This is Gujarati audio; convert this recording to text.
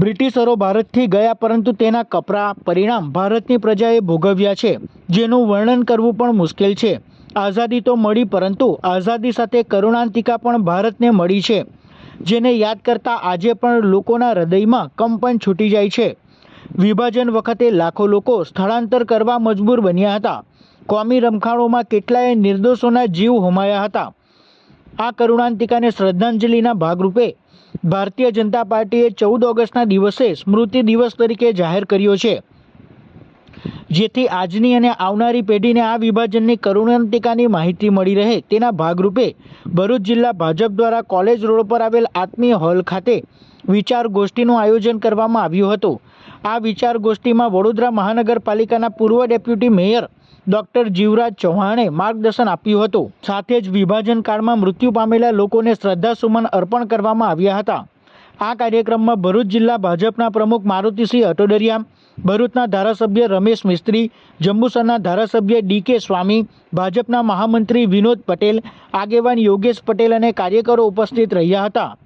બ્રિટિશરો ભારતથી ગયા, પરંતુ તેના કપરા પરિણામ ભારતની પ્રજાએ ભોગવ્યા છે, જેનું વર્ણન કરવું પણ મુશ્કેલ છે. આઝાદી તો મળી, પરંતુ આઝાદી સાથે કરુણાંતિકા પણ ભારતને મળી છે, જેને યાદ કરતા આજે પણ લોકોના હૃદયમાં કંપન છૂટી જાય છે. વિભાજન વખતે લાખો લોકો સ્થળાંતર કરવા મજબૂર બન્યા હતા. કોમી રમખાણોમાં કેટલાય નિર્દોષોના જીવ હોમાયા હતા. આ કરુણાંતિકાને શ્રદ્ધાંજલિના ભાગરૂપે ભારતીય જનતા પાર્ટીએ ચૌદ ઓગસ્ટના દિવસે સ્મૃતિ દિવસ તરીકે જાહેર કર્યો છે. જેથી આજની અને આવનારી પેઢીને આ વિભાજનની કરુણાંતિકાની માહિતી મળી રહે તેના ભાગરૂપે ભરૂચ જિલ્લા ભાજપ દ્વારા કોલેજ રોડ પર આવેલ આત્મીય હોલ ખાતે વિચાર ગોષ્ઠીનું આયોજન કરવામાં આવ્યું હતું. આ વિચાર ગોષ્ઠીમાં વડોદરા મહાનગરપાલિકાના પૂર્વ ડેપ્યુટી મેયર ડોક્ટર જીવરાજ ચૌહાણે માર્ગદર્શન આપ્યું હતું. સાથે જ વિભાજન કાળમાં મૃત્યુ પામેલા લોકોને શ્રદ્ધાસુમન અર્પણ કરવામાં આવ્યા હતા. આ કાર્યક્રમમાં ભરૂચ જિલ્લા ભાજપના પ્રમુખ મારુતિસિંહ અટોડરિયા, ભરૂચના ધારાસભ્ય રમેશ મિસ્ત્રી, જંબુસરના ધારાસભ્ય ડી કે સ્વામી, ભાજપના મહામંત્રી વિનોદ પટેલ, આગેવાન યોગેશ પટેલ અને કાર્યકરો ઉપસ્થિત રહ્યા હતા.